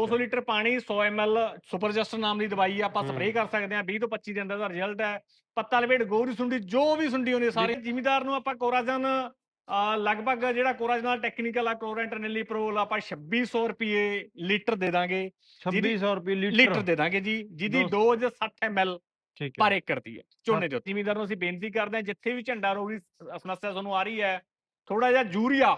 200 litre ਪਾਣੀ 100 ml super just ਨਾਮ ਦੀ ਦਵਾਈ ਆਪਾਂ। ਸਪਰੇਅ ਕਰ ਸਕਦੇ ਆ 20 ਤੋਂ 25 ਦਿਨ ਦਾ ਰਿਜ਼ਲਟ ਹੈ। ਪੱਤਾ ਲਪੇਟ ਗੋਰੀ ਸੁੰਡੀ ਜੋ ਵੀ ਸੁੰਡੀ ਹੁੰਦੀ ਸਾਰੇ ਜ਼ਿਮੀਦਾਰ ਨੂੰ ਆਪਾਂ ਕੋਰਾਜਨ ਲਗਭਗ ਜਿਹੜਾ ਕੋਰਾਜਨ ਨਾਲ ਟੈਕਨੀਕਲ ਆ ਕਲੋਰੈਂਟਰਨਲੀ ਪ੍ਰੋਲ ਆਪਾਂ 2600 ਰੁਪਏ ਲੀਟਰ ਦੇ ਦਾਂਗੇ। 2600 ਰੁਪਏ ਲੀਟਰ? ਦੇ ਦਾਂਗੇ ਜੀ ਜਿਹਦੀ ਡੋਜ਼ 60 ml ਪਰ ਏਕੜ ਦੀ ਹੈ ਝੋਨੇ ਦੇ ਉੱਤੇ। ਜ਼ਿਮੀਦਾਰ ਨੂੰ ਅਸੀਂ ਬੇਨਤੀ ਕਰਦੇ ਹਾਂ ਜਿੱਥੇ ਵੀ ਝੰਡਾ ਰੋਗ ਸਮੱਸਿਆ ਤੁਹਾਨੂੰ ਆ ਰਹੀ ਹੈ ਥੋੜਾ ਜਿਹਾ ਯੂਰੀਆ।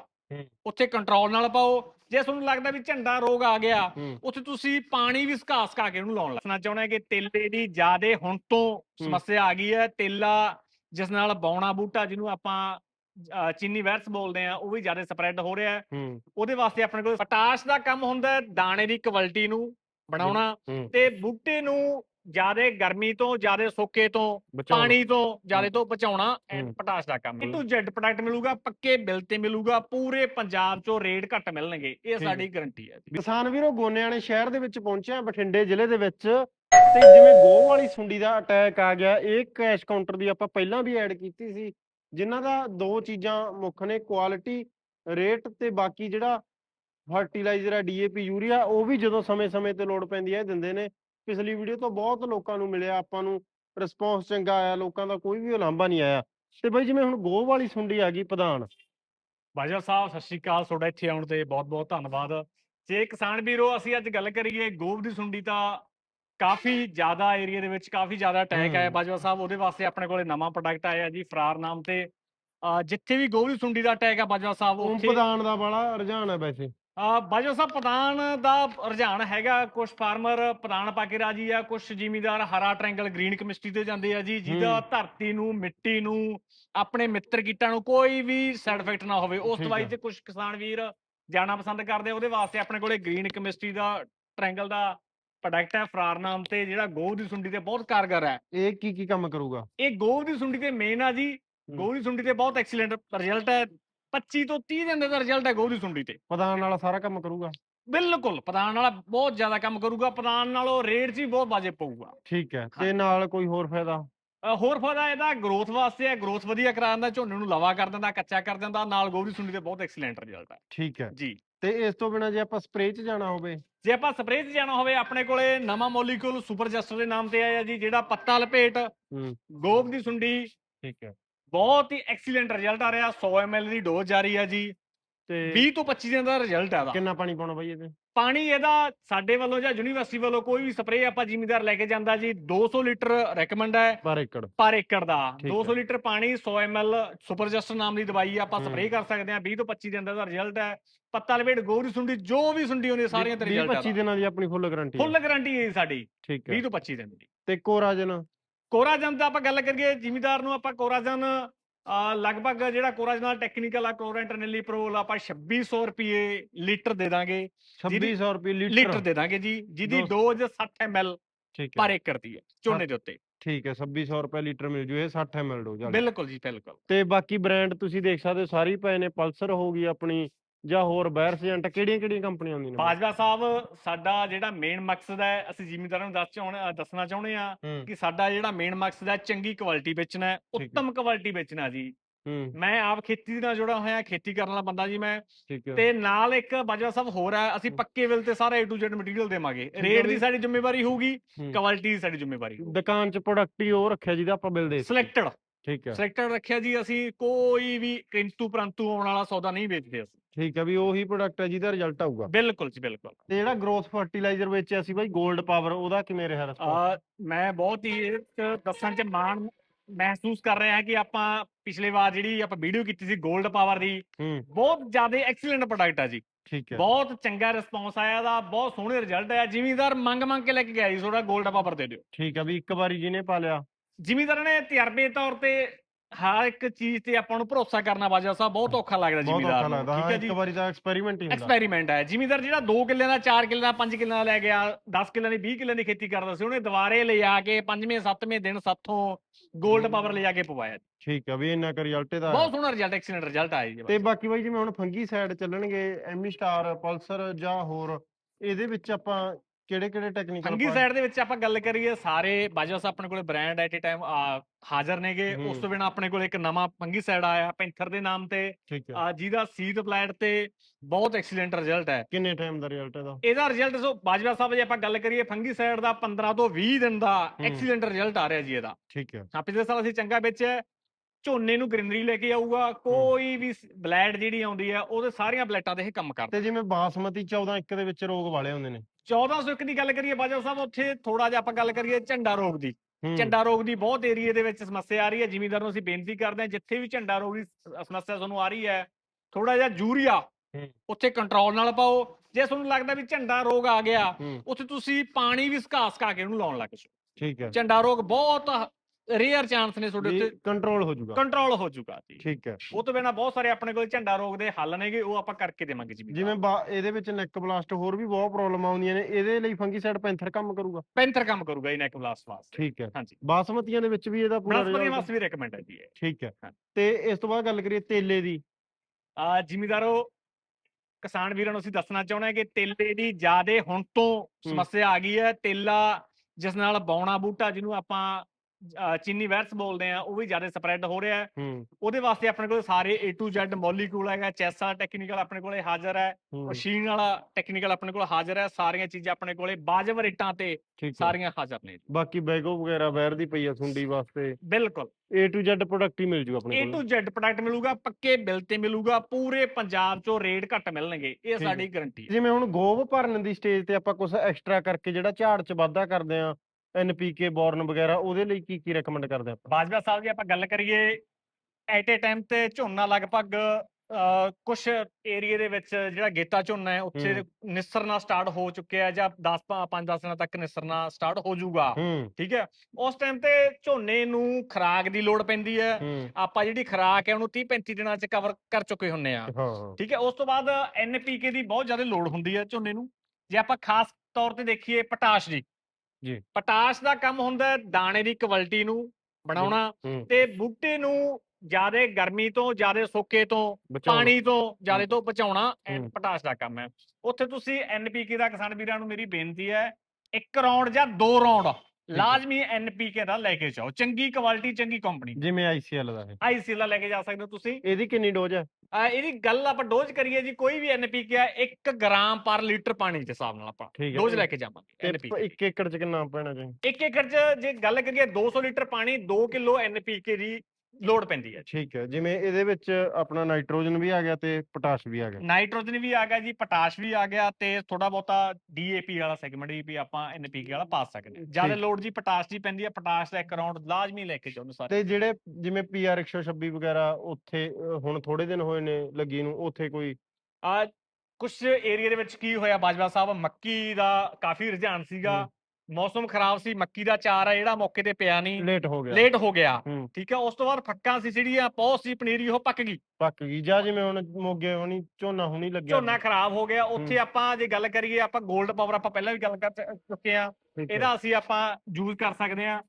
ਉੱਥੇ ਕੰਟਰੋਲ ਨਾਲ ਪਾਓ ਜੇ ਤੁਹਾਨੂੰ ਲੱਗਦਾ ਵੀ ਝੰਡਾ ਰੋਗ ਆ ਗਿਆ ਉੱਥੇ ਤੁਸੀਂ ਪਾਣੀ ਵੀ ਸਕਾ ਸਕਾ ਕੇ ਉਹਨੂੰ ਲਾਉਣ ਲੱਗਣਾ ਚਾਹੁੰਦਾ ਕਿ ਤੇਲੇ ਦੀ ਜ਼ਿਆਦੇ ਹੁਣ ਤੋਂ ਸਮੱਸਿਆ ਆ ਗਈ ਹੈ। ਤੇਲਾ ਜਿਸ ਨਾਲ ਬੌਣਾ ਬੂਟਾ ਜਿਹਨੂੰ ਆਪਾਂ ਚੀਨੀ ਵਾਇਰਸ ਬੋਲਦੇ ਆ ਉਹ ਵੀ ਜ਼ਿਆਦਾ ਸਪਰੈਡ ਹੋ ਰਿਹਾ ਹੈ। ਉਹਦੇ ਵਾਸਤੇ ਆਪਣੇ ਕੋਲ ਪਟਾਸ਼ ਦਾ ਕੰਮ ਹੁੰਦਾ ਹੈ ਦਾਣੇ ਦੀ ਕੁਆਲਿਟੀ ਨੂੰ ਬਣਾਉਣਾ ਤੇ ਬੂਟੇ ਨੂੰ ਜ਼ਿਆਦਾ ਗਰਮੀ ਤੋਂ ਜ਼ਿਆਦਾ ਸੋਕੇ ਤੋਂ ਬਚਾਉਣਾ। ਪਾਣੀ ਤੋਂ ਜ਼ਿਆਦਾ ਤੋਂ ਬਚਾਉਣਾ ਐਂਡ ਹੂੰ। ਪਟਾਸ਼ ਦਾ ਕੰਮ ਹੂੰ। ਟੂ ਜੈਡ ਪ੍ਰੋਡਕਟ ਮਿਲੂਗਾ ਪੱਕੇ ਬਿੱਲ ਤੇ ਮਿਲੂਗਾ ਪੂਰੇ ਪੰਜਾਬ ਚੋਂ ਰੇਟ ਘੱਟ ਮਿਲਣਗੇ ਇਹ ਠੀਕ। ਸਾਡੀ ਗਾਰੰਟੀ ਹੈ ਕਿਸਾਨ ਵੀਰੋ ਗੋਨਿਆਣੇ ਸ਼ਹਿਰ ਦੇ ਵਿੱਚ ਪਹੁੰਚਿਆ ਬਠਿੰਡੇ ਜ਼ਿਲ੍ਹੇ ਦੇ ਵਿੱਚ ਤੇ ਜਿਵੇਂ ਗੋਹ ਵਾਲੀ ਸੁੰਡੀ ਦਾ ਅਟੈਕ ਆ ਗਿਆ ਇਹ ਕੈਸ਼ ਕਾਊਂਟਰ ਦੀ ਆਪਾਂ ਪਹਿਲਾਂ ਵੀ ਐਡ ਕੀਤੀ ਸੀ ਜਿਨ੍ਹਾਂ ਦਾ ਦੋ ਚੀਜ਼ਾਂ ਮੁੱਖ ਨੇ ਕੁਆਲਿਟੀ ਰੇਟ ਤੇ ਬਾਕੀ ਜਿਹੜਾ ਫਰਟੀਲਾਈਜ਼ਰ ਹੈ ਡੀਏਪੀ ਯੂਰੀਆ ਉਹ ਵੀ ਜਦੋਂ ਸਮੇਂ-ਸਮੇਂ ਤੇ ਲੋੜ ਪੈਂਦੀ ਹੈ ਇਹ ਦਿੰਦੇ ਨੇ ਪਿਛਲੀ ਵੀਡੀਓ ਤੋਂ ਬਹੁਤ ਲੋਕਾਂ ਨੂੰ ਮਿਲਿਆ ਆਪਾਂ ਨੂੰ ਰਿਸਪੌਂਸ ਚੰਗਾ ਆਇਆ ਲੋਕਾਂ ਦਾ ਕੋਈ ਵੀ ਉਲਾਂਭਾ ਨਹੀਂ ਆਇਆ। ਤੇ ਬਾਈ ਜਿਵੇਂ ਹੁਣ ਗੋਹ ਵਾਲੀ ਸੁੰਡੀ ਆ ਗਈ ਪ੍ਰਧਾਨ। ਬਾਜਾ ਸਾਹਿਬ ਸਤਿ ਸ਼੍ਰੀ ਅਕਾਲ ਤੁਹਾਡਾ ਇੱਥੇ ਆਉਣ ਤੇ ਬਹੁਤ ਬਹੁਤ ਧੰਨਵਾਦ। ਜੇ ਕਿਸਾਨ ਵੀਰੋ ਅਸੀਂ ਅੱਜ ਗੱਲ ਕਰੀਏ ਗੋਬ ਦੀ ਸੁੰਡੀ ਤਾਂ ਕਾਫੀ ਜ਼ਿਆਦਾ ਏਰੀਆ ਦੇ ਵਿੱਚ ਕਾਫੀ ਜ਼ਿਆਦਾ ਅਟੈਕ ਆਇਆ। ਬਾਜਵਾ ਸਾਹਿਬ ਉਹਦੇ ਵਾਸਤੇ ਆਪਣੇ ਕੋਲੇ ਨਵਾਂ ਪ੍ਰੋਡਕਟ ਆਇਆ ਜੀ ਫਰਾਰ ਨਾਮ ਤੇ। ਅਹ ਜਿੱਥੇ ਵੀ ਗੋਬ ਦੀ ਸੁੰਡੀ ਦਾ ਅਟੈਕ ਆ ਬਾਜਵਾ ਸਾਹਿਬ ਉਹ ਉੱਥੇ ਪ੍ਰਧਾਨ ਦਾ ਬੜਾ ਰੁਝਾਨ ਹੈ ਵੈਸੇ। ਬਾਜੋ ਸਾਹਿਬ ਪ੍ਰਧਾਨ ਦਾ ਰੁਝਾਨ ਹੈਗਾ। ਕੁਝ ਫਾਰਮਰ ਪ੍ਰਧਾਨ ਪਾ ਕੇ ਰਾਜੀ ਆ ਕੁਝ ਜ਼ਿਮੀਦਾਰ ਹਰਾ ਟ੍ਰਾਇੰਗਲ ਗ੍ਰੀਨ ਕੈਮਿਸਟਰੀ ਤੇ ਜਾਂਦੇ ਆ ਜੀ ਜਿਹਦਾ। ਧਰਤੀ ਨੂੰ ਮਿੱਟੀ ਨੂੰ ਆਪਣੇ ਮਿੱਤਰ ਕੀਟਾਂ ਨੂੰ ਕੋਈ ਵੀ ਸਾਈਡ ਇਫੈਕਟ ਨਾ ਹੋਵੇ। ਉਸ ਦਵਾਈ। ਤੇ ਕੁਝ ਕਿਸਾਨ ਵੀਰ ਜਾਣਾ ਪਸੰਦ ਕਰਦੇ ਆ ਉਹਦੇ ਵਾਸਤੇ ਆਪਣੇ ਕੋਲੇ ਗ੍ਰੀਨ ਕੈਮਿਸਟਰੀ ਦਾ ਟ੍ਰਾਇੰਗਲ ਦਾ ਪ੍ਰੋਡਕਟ ਹੈ ਫਰਾਰ ਨਾਮ ਤੇ ਜਿਹੜਾ ਗੋਹ ਦੀ ਸੁੰਡੀ ਤੇ ਬਹੁਤ ਕਾਰਗਰ ਹੈ। ਇਹ ਕੀ ਕੀ ਕੰਮ ਕਰੂਗਾ? ਇਹ ਗੋਹ ਦੀ ਸੁੰਡੀ ਤੇ ਮੇਨ ਆ ਜੀ। ਗੋਹ ਦੀ ਸੁੰਡੀ ਤੇ ਬਹੁਤ ਐਕਸੀਲੈਂਟ ਰਿਜ਼ਲਟ ਹੈ। 25 ਤੋਂ 30 ਦਿਨ ਦਾ ਰਿਜ਼ਲਟ ਹੈ ਗੋਹ ਦੀ ਸੁੰਡੀ ਤੇ। ਪ੍ਰਧਾਨ ਵਾਲਾ ਸਾਰਾ ਕੰਮ ਕਰੂਗਾ। ਬਿਲਕੁਲ ਪ੍ਰਧਾਨ ਵਾਲਾ ਬਹੁਤ ਜ਼ਿਆਦਾ ਕੰਮ ਕਰੂਗਾ ਪ੍ਰਧਾਨ ਨਾਲੋਂ ਰੇਟ 'ਚ ਬਹੁਤ ਵਾਜਬ ਪਊਗਾ। ਠੀਕ ਹੈ ਤੇ ਨਾਲ ਕੋਈ ਹੋਰ ਫਾਇਦਾ? ਅ, ਹੋਰ ਫਾਇਦਾ ਇਹਦਾ ਗਰੋਥ ਵਾਸਤੇ ਹੈ ਗਰੋਥ ਵਧੀਆ ਕਰਾ ਦਿੰਦਾ ਝੋਨੇ ਨੂੰ ਲਵਾ ਕਰ ਦਿੰਦਾ ਕੱਚਾ ਕਰ ਦਿੰਦਾ ਨਾਲ ਗੋਭੀ ਸੁੰਡੀ ਦੇ ਬਹੁਤ ਐਕਸੀਲੈਂਟ ਰਿਜ਼ਲਟ ਹੈ। ਠੀਕ ਹੈ ਜੀ। ਤੇ ਇਸ ਤੋਂ ਬਿਨਾ ਜੇ ਆਪਾਂ ਸਪਰੇਅ 'ਚ ਜਾਣਾ ਹੋਵੇ? ਜੇ ਆਪਾਂ ਸਪਰੇਅ 'ਚ ਜਾਣਾ ਹੋਵੇ ਆਪਣੇ ਕੋਲੇ ਨਵਾਂ ਮੋਲੀਕੂਲ ਸੁਪਰ ਜਸਟਰ ਦੇ ਨਾਮ ਤੇ ਆਇਆ ਜੀ ਜਿਹੜਾ ਪੱਤਾ ਲਪੇਟ ਹੂੰ। ਗੋਭ ਦੀ ਸੁੰਡੀ ਠੀਕ ਹੈ। ਬਹੁਤ ਹੀ ਐਕਸੀਲੈਂਟ ਰਿਜ਼ਲਟ ਆ ਰਿਹਾ 100 ml ਦੀ ਡੋਜ਼ ਜਾ ਰਹੀ ਹੈ ਜੀ ਤੇ 20 ਤੋਂ 25 ਦਿਨ ਦਾ ਰਿਜ਼ਲਟ ਹੈ ਇਹਦਾ। ਕਿੰਨਾ ਪਾਣੀ ਪਾਉਣਾ ਬਾਈ ਇਹਦੇ? ਪਾਣੀ ਇਹਦਾ ਸਾਡੇ ਵੱਲੋਂ ਜਾਂ ਯੂਨੀਵਰਸਿਟੀ ਵੱਲੋਂ ਕੋਈ ਵੀ ਸਪਰੇਅ ਆਪਾਂ ਜ਼ਿਮੀਦਾਰ ਲੈ ਕੇ ਜਾਂਦਾ ਜੀ 200 ਲੀਟਰ ਰეკਮੈਂਡ ਹੈ। ਪਰ ਏਕੜ। ਪਰ ਏਕੜ ਦਾ। ਠੀਕ 200 ਹੈ। ਲੀਟਰ ਪਾਣੀ 100 ml ਸੁਪਰ ਜਸਟ ਨਾਮ ਦੀ ਦਵਾਈ ਆ ਆਪਾਂ। ਸਪਰੇਅ ਕਰ ਸਕਦੇ ਹਾਂ 20 ਤੋਂ 25 ਦਿਨ ਦਾ ਰਿਜ਼ਲਟ ਹੈ। ਪੱਤਾ ਲਪੇਟ ਗੋਰੀ ਸੁੰਡੀ ਜੋ ਵੀ ਸੁੰਡੀ ਹੁੰਦੀ ਸਾਰੀਆਂ ਤੇ 20 ਰਿਜ਼ਲਟ 25 ਹੈ ਦਿਨਾਂ ਦੀ ਆਪਣੀ ਫੁੱਲ ਗਾਰੰਟੀ ਫੁੱਲ ਗਾਰੰਟੀ ਹੈ ਸਾਡੀ। ਠੀਕ 20 ਹੈ ਤੋਂ 25 ਦਿਨ ਦੀ। ਤੇ ਕੋਰਾਜਨ ਕੋਰਾਜਨ ਦਾ ਆਪਾਂ ਗੱਲ ਕਰੀਏ ਜ਼ਿਮੀਦਾਰ ਨੂੰ ਆਪਾਂ ਕੋਰਾਜਨ ਲਗਭਗ ਜਿਹੜਾ ਕੋਰਾਜਨ ਨਾਲ ਟੈਕਨੀਕਲ ਆ ਕਲੋਰੈਂਟਰਨਲੀ ਪ੍ਰੋਲ ਆਪਾਂ 2600 ਰੁਪਏ ਲੀਟਰ ਦੇ ਦਾਂਗੇ। 2600 ਰੁਪਏ ਲੀਟਰ। ਲੀਟਰ ਦੇ ਦਾਂਗੇ ਜੀ ਜਿਹਦੀ ਡੋਜ਼ 60 ml ਠੀਕ ਪਰ ਹੈ ਏਕੜ ਦੀ ਹੈ ਝੋਨੇ ਦੇ ਉੱਤੇ। ਠੀਕ ਹੈ 2600 ਰੁਪਏ ਲੀਟਰ ਮਿਲ ਜੂ ਇਹ 60 ml ਡੋਜ਼ ਬਿਲਕੁਲ ਜੀ ਬਿਲਕੁਲ। ਤੇ ਬਾਕੀ ਬ੍ਰਾਂਡ ਤੁਸੀਂ ਦੇਖ ਸਕਦੇ ਹੋ ਸਾਰੀ ਪਏ ਨੇ ਪਲਸਰ ਹੋਊਗੀ ਆਪਣੀ ਜਾਂ ਹੋਰ ਬੈਰਸਜੈਂਟ ਕਿਹੜੀਆਂ ਕਿਹੜੀਆਂ ਕੰਪਨੀਆਂ ਹੁੰਦੀਆਂ ਨੇ ਬਾਜਵਾ ਸਾਹਿਬ ਸਾਡਾ ਜਿਹੜਾ ਮੇਨ ਮਕਸਦ ਹੈ ਅਸੀਂ ਜ਼ਿਮੀਂਦਾਰਾਂ ਨੂੰ ਦੱਸ ਚਾਹੁੰਦੇ ਦੱਸਣਾ ਚਾਹੁੰਦੇ ਆ ਹੂੰ ਕਿ ਸਾਡਾ ਜਿਹੜਾ ਮੇਨ ਮਕਸਦ ਹੈ ਚੰਗੀ ਕੁਆਲਿਟੀ ਵੇਚਣਾ ਹੈ। ਉੱਤਮ ਕੁਆਲਿਟੀ ਵੇਚਣਾ ਜੀ ਹੂੰ ਮੈਂ ਆਪ ਖੇਤੀ ਨਾਲ ਜੁੜਾ ਹੋਇਆ ਖੇਤੀ ਕਰਨ ਵਾਲਾ ਬੰਦਾ ਜੀ ਮੈਂ ਠੀਕ ਹੈ ਤੇ ਨਾਲ ਇੱਕ ਬਾਜਵਾ ਸਾਹਿਬ ਹੋਰ ਹੈ ਅਸੀਂ। ਪੱਕੇ ਵਿਲ ਤੇ ਸਾਰਾ A to Z ਮਟੀਰੀਅਲ ਦੇਵਾਂਗੇ ਹੈ ਰੇਟ। ਦੀ ਸਾਡੀ ਜ਼ਿੰਮੇਵਾਰੀ ਹੋਊਗੀ ਹੂੰ। ਕੁਆਲਿਟੀ ਦੀ ਸਾਡੀ ਜ਼ਿੰਮੇਵਾਰੀ ਦੁਕਾਨ 'ਚ ਪ੍ਰੋਡਕਟ ਹੀ ਉਹ ਰੱਖਿਆ ਜਿਹਦਾ ਆਪਾਂ ਬਿੱਲ ਦੇ। ਸਿਲੈਕਟਡ ਠੀਕ ਹੈ। ਸਿਲੈਕਟਡ ਰੱਖਿਆ ਜੀ ਅਸੀਂ ਕੋਈ ਵੀ ਕਿੰਤੂ ਪਰੰਤੂ ਆਉਣ ਵਾਲਾ ਸੌਦਾ ਨਹੀਂ ਵੇਚਦੇ ਅਸੀਂ। ਠੀਕ ਹੈ ਵੀ ਉਹੀ ਪ੍ਰੋਡਕਟ ਹੈ ਜਿਹਦਾ ਰਿਜ਼ਲਟ ਆਊਗਾ। ਬਿਲਕੁਲ ਜੀ ਬਿਲਕੁਲ। ਤੇ ਜਿਹੜਾ ਗਰੋਥ ਫਰਟੀਲਾਈਜ਼ਰ ਵੇਚਿਆ ਸੀ ਬਾਈ 골ਡ ਪਾਵਰ ਉਹਦਾ ਕਿਵੇਂ ਰਿਹਾ ਰਿਸਪੌਂਸ ਆ ਮੈਂ ਬਹੁਤ ਹੀ ਇਹ 'ਚ ਚ ਮਾਣ ਮਹਿਸੂਸ ਕਰ ਰਿਹਾ ਕਿ ਆਪਾਂ ਪਿਛਲੇ ਵਾਰ ਜਿਹੜੀ ਆਪਾਂ ਵੀਡੀਓ ਕੀਤੀ ਸੀ 골ਡ ਪਾਵਰ ਦੀ ਬਹੁਤ ਜ਼ਿਆਦਾ ਐਕਸੀਲੈਂਟ ਪ੍ਰੋਡਕਟ ਆ ਜੀ। ਠੀਕ ਹੈ। ਬਹੁਤ ਚੰਗਾ ਰਿਸਪੌਂਸ ਆਇਆ ਦਾ ਬਹੁਤ ਸੋਹਣੇ ਰਿਜ਼ਲਟ ਆਇਆ ਜ਼ਿਮੀਂਦਾਰ ਮੰਗ ਮੰਗ ਕੇ ਲੈ ਕੇ ਗਿਆ ਜੀ ਤੁਹਾਡਾ 골ਡ ਪਾਵਰ ਦੇ ਦਿਓ। ਠੀਕ ਹੈ ਵੀ ਇੱਕ ਵਾਰੀ ਜਿਹਨੇ ਪਾ ਲਿਆ ਜ਼ਿਮੀਂਦਾਰਾਂ ਨੇ ਤਜਰਬੇ ਤੌਰ ਤੇ ਹਰ ਇੱਕ ਚੀਜ਼ ਤੇ ਆਪਾਂ ਨੂੰ ਭਰੋਸਾ ਕਰਨਾ ਬਾਜਾ ਸਾਹਿਬ ਬਹੁਤ ਔਖਾ ਲੱਗਦਾ ਬਹੁਤ ਜ਼ਿਮੀਂਦਾਰ ਔਖਾ ਨੂੰ। ਲੱਗਦਾ ਠੀਕ ਹਾਂ ਹੈ ਇੱਕ ਜੀ? ਵਾਰੀ ਤਾਂ ਐਕਸਪੈਰੀਮੈਂਟ ਹੀ ਹੁੰਦਾ। ਐਕਸਪੈਰੀਮੈਂਟ ਹੈ। ਜ਼ਿਮੀਂਦਾਰ ਜਿਹੜਾ 2 ਕਿੱਲਿਆਂ ਦਾ 4 ਕਿੱਲਿਆਂ ਦਾ 5 ਕਿੱਲਿਆਂ ਦਾ ਲੈ ਗਿਆ 10 ਕਿੱਲਿਆਂ ਦੀ 20 ਕਿੱਲਿਆਂ ਦੀ ਖੇਤੀ ਕਰਦਾ ਸੀ ਉਹਨੇ ਦੁਬਾਰੇ ਲਿਆ ਕੇ 5ਵੇਂ 7ਵੇਂ ਦਿਨ ਸਾਥੋਂ 골ਡ ਪਾਵਰ ਲਿਆ ਕੇ ਪਵਾਇਆ ਠੀਕ ਹੈ ਵੀ ਇੰਨਾ ਕੁ ਰਿਜ਼ਲਟ ਇਹਦਾ ਬਹੁਤ। ਸੋਹਣਾ ਰਿਜ਼ਲਟ ਐਕਸੀਲੈਂਟ ਰਿਜ਼ਲਟ ਆਇਆ ਜੀ ਤੇ ਬਾਕੀ ਬਾਈ ਜਿਵੇਂ ਹੁਣ ਫੰਗੀ ਸਾਈਡ ਚੱਲਣਗੇ ਐਮੀ ਸਟਾਰ ਪਲਸਰ ਜਾਂ ਹੋਰ ਇਹਦੇ ਵਿੱਚ ਆਪਾਂ ਕਿਹੜੇ ਕਿਹੜੇ ਟੈਕਨੀਕਲ ਫੰਗੀ ਸਾਈਡ ਦੇ ਵਿੱਚ ਆਪਾਂ ਗੱਲ ਕਰੀਏ ਸਾਰੇ ਬਾਜਵਾ ਸਾਹਿਬ ਆਪਣੇ ਕੋਲੇ ਬ੍ਰਾਂਡ ਐਟ ਏ ਟਾਈਮ ਹਾਜ਼ਰ ਨੇਗੇ। ਉਸ। ਤੋਂ ਬਿਨਾ ਆਪਣੇ ਕੋਲੇ ਇੱਕ ਨਵਾਂ ਫੰਗੀ ਸਾਈਡ ਆਇਆ ਪੈਂਥਰ ਦੇ ਨਾਮ ਤੇ। ਜਿਹਦਾ ਸੀਡ ਅਪਲਾਈਡ ਤੇ ਬਹੁਤ ਐਕਸੀਲੈਂਟ ਰਿਜ਼ਲਟ ਹੈ। ਕਿੰਨੇ ਟਾਈਮ ਦਾ ਰਿਜ਼ਲਟ ਇਹਦਾ? ਇਹਦਾ ਰਿਜ਼ਲਟ ਸੋ ਬਾਜਵਾ ਸਾਹਿਬ ਜੇ ਆਪਾਂ ਗੱਲ ਕਰੀਏ ਫੰਗੀ ਸਾਈਡ ਦਾ 15 ਤੋਂ 20 ਦਿਨ ਦਾ। ਐਕਸੀਲੈਂਟ ਰਿਜ਼ਲਟ ਆ ਰਿਹਾ ਜੀ ਇਹਦਾ। ਠੀਕ ਹੈ। ਹਾਂ ਪਿਛਲੇ ਸਾਲ ਅਸੀਂ ਚੰਗਾ ਵੇਚਿਆ ਝੋਨੇ ਨੂੰ ਗ੍ਰੀਨਰੀ ਲੈ ਕੇ ਆਊਗਾ ਕੋਈ ਵੀ ਬਲੈਡ ਜਿਹੜੀ ਆਉਂਦੀ ਹੈ ਉਹਦੇ ਸਾਰੀਆਂ ਬਲੈਟਾਂ ਤੇ ਇਹ ਕੰਮ ਕਰਦਾ। ਤੇ ਜਿਵੇਂ ਬਾਸਮਤੀ 14 ਇੱਕ ਦੇ ਵਿੱਚ ਰੋਗ ਵਾਲੇ ਹੁੰਦੇ ਨੇ। 1401 ਦੀ ਗੱਲ ਕਰੀਏ ਬਾਜਵਾ ਸਾਹਿਬ ਉੱਥੇ ਥੋੜਾ ਜਿਹਾ ਆਪਾਂ ਗੱਲ ਕਰੀਏ ਝੰਡਾ ਰੋਗ ਦੀ। ਝੰਡਾ ਰੋਗ ਦੀ ਬਹੁਤ ਏਰੀਏ ਦੇ ਵਿੱਚ ਸਮੱਸਿਆ ਆ ਰਹੀ ਹੈ। ਜ਼ਿਮੀਂਦਾਰ ਨੂੰ ਅਸੀਂ ਬੇਨਤੀ ਕਰਦੇ ਹਾਂ ਜਿੱਥੇ ਵੀ ਝੰਡਾ ਰੋਗ ਦੀ ਸਮੱਸਿਆ ਤੁਹਾਨੂੰ ਆ ਰਹੀ ਹੈ ਥੋੜਾ ਜਿਹਾ ਯੂਰੀਆ। ਉੱਥੇ ਕੰਟਰੋਲ ਨਾਲ ਪਾਓ। ਜੇ ਤੁਹਾਨੂੰ ਲੱਗਦਾ ਵੀ ਝੰਡਾ ਰੋਗ ਆ ਗਿਆ ਉੱਥੇ ਤੁਸੀਂ ਪਾਣੀ ਵੀ ਸੁਕਾ ਸੁਕਾ ਕੇ ਉਹਨੂੰ ਲਾਉਣ ਲੱਗ ਜਾਓ। ਠੀਕ ਹੈ। ਝੰਡਾ ਰੋਗ ਬਹੁਤ ਰੇਅਰ ਚਾਂਸ ਨੇ ਤੁਹਾਡੇ ਉੱਤੇ ਕੰਟਰੋਲ ਹੋ ਜਾਊਗਾ। ਕੰਟਰੋਲ ਹੋ ਚੁੱਕਾ ਜੀ। ਠੀਕ ਹੈ। ਉਹ ਤੋਂ ਬਿਨਾ ਬਹੁਤ ਸਾਰੇ ਆਪਣੇ ਕੋਲ ਝੰਡਾ ਰੋਗ ਦੇ ਹੱਲ ਨੇਗੇ ਉਹ ਆਪਾਂ ਕਰਕੇ ਦੇਵਾਂਗੇ ਜੀ ਜਿਵੇਂ ਇਹਦੇ ਵਿੱਚ ਨੈਕ ਬਲਾਸਟ ਹੋਰ ਵੀ ਬਹੁਤ ਪ੍ਰੋਬਲਮ ਆਉਂਦੀਆਂ ਨੇ ਇਹਦੇ ਲਈ ਫੰਗੀਸਾਈਡ ਪੈਂਥਰ ਕੰਮ ਕਰੂਗਾ। ਪੈਂਥਰ ਕੰਮ ਕਰੂਗਾ ਇਹ ਨੈਕ ਬਲਾਸਟ ਵਾਸਤੇ। ਠੀਕ ਹੈ। ਹਾਂਜੀ। ਬਾਸਮਤੀਆਂ ਦੇ ਵਿੱਚ ਵੀ ਇਹਦਾ ਪੂਰਾ result- ਵਾਸਤੇ ਵੀ ਰეკਮੈਂਡ ਹੈ ਜੀ ਇਹ। ਠੀਕ ਹਾਂ। ਤੇ ਇਸ ਤੋਂ ਬਾਅਦ ਗੱਲ ਕਰੀਏ ਤੇਲੇ ਦੀ। ਆ ਜ਼ਿਮੀਦਾਰੋ ਕਿਸਾਨ ਵੀਰਾਂ ਨੂੰ ਅਸੀਂ ਦੱਸਣਾ ਚਾਹੁੰਦੇ ਹਾਂ ਕਿ ਤੇਲੇ ਦੀ ਜਿਆਦੇ ਹੁਣ ਤੋਂ ਸਮੱਸਿਆ ਆ ਗਈ ਹੈ। ਤੇਲਾ ਜਿਸ ਨਾਲ ਬੌਣਾ ਬੂਟਾ ਜਿਹਨੂੰ ਆਪਾਂ ਚੀਨੀ ਵਾਇਰਸ ਬੋਲਦੇ ਆ ਉਹ ਵੀ ਜ਼ਿਆਦਾ ਸਪਰੈਡ ਹੋ ਰਿਹਾ ਹੈ। ਹੂੰ। ਉਹਦੇ ਵਾਸਤੇ ਆਪਣੇ ਕੋਲ ਸਾਰੇ A to Z ਮੋਲੀਕੂਲ ਹੈਗਾ ਚੈਸ ਟੈਕਨੀਕਲ ਆਪਣੇ ਕੋਲੇ ਹਾਜ਼ਰ ਹੈ ਹੂੰ, ਮਸ਼ੀਨ ਵਾਲਾ ਟੈਕਨੀਕਲ ਆਪਣੇ ਕੋਲ ਹਾਜ਼ਰ ਹੈ ਸਾਰੀਆਂ ਚੀਜ਼ਾਂ ਆਪਣੇ ਕੋਲੇ ਵਾਜਬ ਰੇਟਾਂ ਤੇ ਠੀਕ ਹੈ। ਸਾਰੀਆਂ ਹਾਜ਼ਰ ਨੇ ਬਾਕੀ ਬੈਗੋ ਵਗੈਰਾ ਬਾਹਰ ਦੀ ਪਈ ਆ ਸੁੰਡੀ ਵਾਸਤੇ। ਬਿਲਕੁਲ। A to Z ਪ੍ਰੋਡਕਟ ਹੀ ਮਿਲ ਜੂ ਆਪਣੇ A ਕੋਲ। to Z ਪ੍ਰੋਡਕਟ ਮਿਲੂਗਾ ਪੱਕੇ ਬਿੱਲ ਤੇ ਮਿਲੂਗਾ ਪੂਰੇ ਪੰਜਾਬ ਚੋਂ ਰੇਟ ਘੱਟ ਮਿਲਣਗੇ ਇਹ ਠੀਕ। ਸਾਡੀ ਗਾਰੰਟੀ ਹੈ। ਜਿਵੇਂ ਹੁਣ ਗੋਬ ਭਰਨ ਦੀ ਸਟੇਜ ਤੇ ਆਪਾਂ ਕੁਝ ਐਕਸਟਰਾ ਕਰਕੇ ਜਿਹੜਾ ਝਾੜ ਚ ਵਾਧਾ ਕਰਦੇ ਆ ਐਨਪੀਕੇ ਬੋਰਨ ਵਗੈਰਾ ਉਹਦੇ ਲਈ ਕੀ ਕੀ ਰეკਮੈਂਡ ਕਰਦੇ ਆਪਾਂ? ਬਾਜਵਾ ਸਾਹਿਬ ਜੀ ਆਪਾਂ ਗੱਲ ਕਰੀਏ ਐਟ ਏ ਟਾਈਮ ਤੇ ਝੋਨਾ ਲਗਭਗ ਕੁਝ ਏਰੀਏ ਦੇ ਵਿੱਚ ਜਿਹੜਾ ਗੇਤਾ ਝੋਨਾ ਹੈ ਉੱਥੇ। ਨਿਸਰਨਾ ਸਟਾਰਟ ਹੋ ਚੁੱਕਿਆ ਹੈ ਜਾਂ 10 5-10 ਦਿਨਾਂ ਤੱਕ ਨਿਸਰਨਾ ਸਟਾਰਟ ਹੋ ਜਾਊਗਾ। ਠੀਕ ਹੈ? ਉਸ ਟਾਈਮ ਤੇ ਝੋਨੇ ਨੂੰ ਖਰਾਕ ਦੀ ਲੋੜ ਪੈਂਦੀ ਹੈ। ਆਪਾਂ ਜਿਹੜੀ ਖਰਾਕ ਹੈ ਉਹਨੂੰ 30 35 ਦਿਨਾਂ ਚ ਕਵਰ ਕਰ ਚੁੱਕੇ ਹੁੰਨੇ ਆ ਠੀਕ ਹੈ? ਉਸ ਤੋਂ ਬਾਅਦ ਐਨਪੀਕੇ ਦੀ ਬਹੁਤ ਜ਼ਿਆਦਾ ਲੋੜ ਹੁੰਦੀ ਹੈ ਝੋਨੇ ਨੂੰ। ਜੇ ਆਪਾਂ ਖਾਸ ਤੌਰ ਤੇ ਦੇਖੀਏ ਪਟਾਸ਼ ਦੀ ਜੀ। ਪਟਾਸ਼ ਦਾ ਕੰਮ ਹੁੰਦਾ ਹੈ ਦਾਣੇ ਦੀ ਕੁਆਲਿਟੀ ਨੂੰ ਬਣਾਉਣਾ ਹੂੰ। ਤੇ ਬੂਟੇ ਨੂੰ ਜ਼ਿਆਦਾ ਗਰਮੀ ਤੋਂ ਜ਼ਿਆਦਾ ਸੋਕੇ ਤੋਂ ਬਚਾਉਣਾ। ਪਾਣੀ ਤੋਂ ਜ਼ਿਆਦਾ ਤੋਂ ਬਚਾਉਣਾ ਇਹ ਹੂੰ। ਪਟਾਸ਼ ਦਾ ਕੰਮ ਹੈ। ਉੱਥੇ ਤੁਸੀਂ ਐਨਪੀਕੇ ਦਾ ਕਿਸਾਨ ਵੀਰਾਂ ਨੂੰ ਮੇਰੀ ਬੇਨਤੀ ਹੈ ਇੱਕ ਰਾਉਂਡ ਜਾਂ ਦੋ ਰਾਉਂਡ ਲਾਜ਼ਮੀ ਐਨਪੀਕੇ ਦਾ ਲੈ ਕੇ ਜਾਓ। ਚੰਗੀ ਕੁਆਲਿਟੀ ਚੰਗੀ ਕੰਪਨੀ। ਜਿਵੇਂ ਆਈਸੀਐਲ ਦਾ ਹੈ ਆਈਸੀ ਦਾ ਲੈ ਕੇ ਜਾ ਸਕਦੇ ਹੋ ਤੁਸੀਂ। ਇਹਦੀ ਕਿੰਨੀ ਡੋਜ਼ ਹੈ? ਇਹਦੀ ਗੱਲ ਆਪਾਂ ਡੋਜ਼ ਕਰੀਏ ਜੀ ਕੋਈ ਵੀ ਐਨਪੀਕੇ ਆ 1 ਗ੍ਰਾਮ ਪਰ ਲੀਟਰ ਪਾਣੀ ਦੇ ਹਿਸਾਬ ਨਾਲ ਆਪਾਂ ਠੀਕ ਹੈ ਡੋਜ਼ ਲੈ ਕੇ ਜਾਵਾਂਗੇ ਐਨਪੀਕੇ ਇੱਕ ਏਕੜ ਚ ਕਿੰਨਾ ਪੈਣਾ ਚਾਹੀਦਾ ਇੱਕ ਏਕੜ 'ਚ ਜੇ ਗੱਲ ਕਰੀਏ 200 ਲੀਟਰ ਪਾਣੀ 2 ਕਿਲੋ ਐਨਪੀਕੇ ਦੀ ਲੋੜ ਪੈਂਦੀ ਹੈ ਠੀਕ ਹੈ ਜਿਵੇਂ ਇਹਦੇ ਵਿੱਚ ਆਪਣਾ ਨਾਈਟ੍ਰੋਜਨ ਵੀ ਆ ਗਿਆ ਤੇ ਪੋਟਾਸ਼ ਵੀ ਆ ਗਿਆ। ਨਾਈਟ੍ਰੋਜਨ ਵੀ ਆ ਗਿਆ ਜੀ ਪੋਟਾਸ਼ ਵੀ ਆ ਗਿਆ ਤੇ ਥੋੜਾ ਬਹੁਤਾ ਡੀਏਪੀ ਵਾਲਾ ਸੈਗਮੈਂਟ ਵੀ ਆਪਾਂ ਐਨਪੀਕੇ ਵਾਲਾ ਪਾ ਸਕਦੇ ਹਾਂ। ਜ਼ਿਆਦਾ। ਲੋਡ ਜੀ ਪੋਟਾਸ਼ ਦੀ ਪੈਂਦੀ ਹੈ ਪੋਟਾਸ਼ ਦਾ ਇੱਕ ਰਾਉਂਡ ਲਾਜ਼ਮੀ ਲੈ ਕੇ ਜਾਓ ਸਾਰੇ। ਤੇ ਜਿਹੜੇ ਜਿਵੇਂ ਪੀਆਰ 126 ਵਗੈਰਾ ਉੱਥੇ ਹੁਣ ਥੋੜੇ ਦਿਨ ਹੋਏ ਨੇ ਲੱਗੀ ਨੂੰ ਉੱਥੇ ਕੋਈ? ਆ ਕੁਝ ਏਰੀਆ ਦੇ ਵਿੱਚ ਕੀ ਹੋਇਆ? ਬਾਜਵਾ ਸਾਹਿਬ ਮੱਕੀ ਦਾ ਕਾਫੀ ਰੁਝਾਨ ਸੀਗਾ। ਮੌਸਮ ਖਰਾਬ ਸੀ ਮੱਕੀ ਦਾ ਚਾਰ ਆ ਜਿਹੜਾ ਮੌਕੇ ਤੇ ਪਿਆ ਨਹੀਂ। ਲੇਟ ਹੋ ਗਿਆ। ਲੇਟ ਹੋ ਗਿਆ। ਹੂੰ। ਠੀਕ ਹੈ ਉਸ ਤੋਂ ਬਾਅਦ ਫੱਕਾਂ ਸੀ ਜਿਹੜੀਆਂ ਪੌਸ ਸੀ ਪਨੀਰੀ ਉਹ ਪੱਕ ਗਈ। ਪੱਕ ਗਈ। ਜਾਂ ਜਿਵੇਂ ਹੁਣ ਮੋਗੇ ਹੋਣੀ ਝੋਨਾ ਹੁਣੀ ਲੱਗਿਆ। ਝੋਨਾ ਖਰਾਬ ਹੋ ਗਿਆ। ਉੱਥੇ। ਆਪਾਂ ਜੇ ਗੱਲ ਕਰੀਏ ਆਪਾਂ 골ਡ ਪਾਵਰ ਆਪਾਂ ਪਹਿਲਾਂ ਵੀ ਗੱਲ ਕਰ ਚੁੱਕੇ ਆ। ਇਹਦਾ ਅਸੀਂ ਆਪਾਂ ਯੂਜ਼ ਕਰ ਸਕਦੇ ਆ।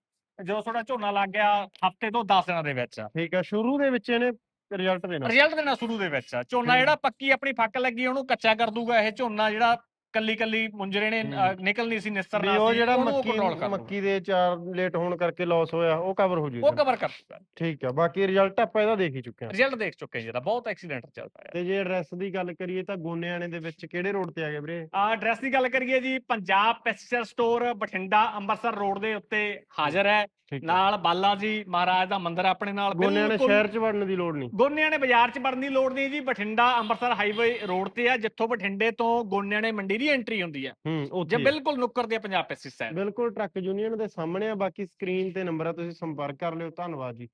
ਜਦੋਂ ਤੁਹਾਡਾ ਝੋਨਾ ਲੱਗ ਗਿਆ ਹਫ਼ਤੇ ਤੋਂ 10 ਦਿਨਾਂ ਦੇ ਵਿੱਚ। ਠੀਕ ਹੈ ਸ਼ੁਰੂ ਦੇ ਵਿੱਚ ਇਹਨੇ ਰਿਜ਼ਲਟ ਦੇਣਾ। ਰਿਜ਼ਲਟ ਦੇਣਾ ਸ਼ੁਰੂ ਦੇ ਵਿੱਚ। ਝੋਨਾ। ਜਿਹੜਾ ਪੱਕੀ ਆਪਣੀ ਫੱਕ ਲੱਗੀ ਉਹਨੂੰ ਕੱਚਾ ਕਰ ਦੂਗਾ ਇਹ ਝੋਨਾ ਜਿਹੜਾ ਕੱਲੀ ਕੱਲੀ ਮੁੰਜਰੇ ਨੇ ਅ, ਹੂੰ। ਨਿਕਲਣੀ ਸੀ ਨਿਸਰ ਵੀ ਨਾਲ ਉਹ ਜਿਹੜਾ ਉਹਨੂੰ ਮੱਕੀ control ਕਰ ਦੂਗਾ। ਮੱਕੀ ਦੇ ਚਾਰ ਲੇਟ ਹੋਣ ਕਰਕੇ ਲਾਸ ਹੋਇਆ ਉਹ ਕਵਰ ਹੋ ਉਹ ਜੂਗਾ ਕਵਰ ਕਰ ਦੂਗਾ ਠੀਕ ਹੈ ਬਾਕੀ ਰਿਜ਼ਲਟ ਆਪਾਂ ਇਹਦਾ ਦੇਖ ਹੀ ਚੁੱਕੇ ਹਾਂ ਰਿਜ਼ਲਟ ਦੇਖ ਚੁੱਕੇ ਹਾਂ ਜਿਹੜਾ ਬਹੁਤ ਐਕਸੀਡੈਂਟ ਚੱਲਦਾ ਹੈ ਤੇ ਜੇ ਐਡਰੈਸ ਦੀ ਗੱਲ ਕਰੀਏ ਤਾਂ ਗੋਨਿਆਣੇ ਦੇ ਵਿੱਚ ਕਿਹੜੇ ਰੋਡ ਤੇ ਆ ਗਏ ਵੀਰੇ? ਆ ਐਡਰੈਸ ਦੀ ਗੱਲ ਕਰੀਏ ਜੀ Punjab pesticide store Bathinda Amritsar road ਦੇ ਉੱਤੇ ਹਾਜ਼ਰ ਹੈ। ਠੀਕ ਹੈ। ਨਾਲ ਬਾਲਾ ਜੀ ਮਹਾਰਾਜ ਦਾ ਮੰਦਿਰ ਆਪਣੇ ਨਾਲ ਗੋਨਿਆਣੇ ਬਿਲਕੁਲ ਸ਼ਹਿਰ ਚ ਵੜਨ ਦੀ ਲੋੜ ਨਹੀਂ। ਗੋਨਿਆਣੇ ਬਾਜ਼ਾਰ 'ਚ ਵੜਨ ਦੀ ਲੋੜ ਨਹੀਂ ਜੀ। ਬਠਿੰਡਾ ਅੰਮ੍ਰਿਤਸਰ ਹਾਈਵੇ ਰੋਡ ਤੇ ਆ ਜਿੱਥੋਂ ਬਠਿੰਡੇ ਤੋਂ ਗੋਨਿਆਣੇ ਮੰਡੀ ਦੀ ਐਂਟਰੀ ਹੁੰਦੀ ਹੈ। ਹੂੰ ਜੇ ਉੱਥੇ ਹੀ ਆ। ਬਿਲਕੁਲ ਨੁੱਕਰ ਦੇ ਪੰਜਾਬ ਪੈਸਟੀਸਾਈਡ ਬਿਲਕੁਲ ਟਰੱਕ ਯੂਨੀਅਨ ਦੇ ਸਾਹਮਣੇ ਆ। ਬਾਕੀ ਸਕਰੀਨ ਤੇ ਨੰਬਰ ਆ ਤੁਸੀਂ ਸੰਪਰਕ ਕਰ ਲਿਓ। ਧੰਨਵਾਦ ਜੀ।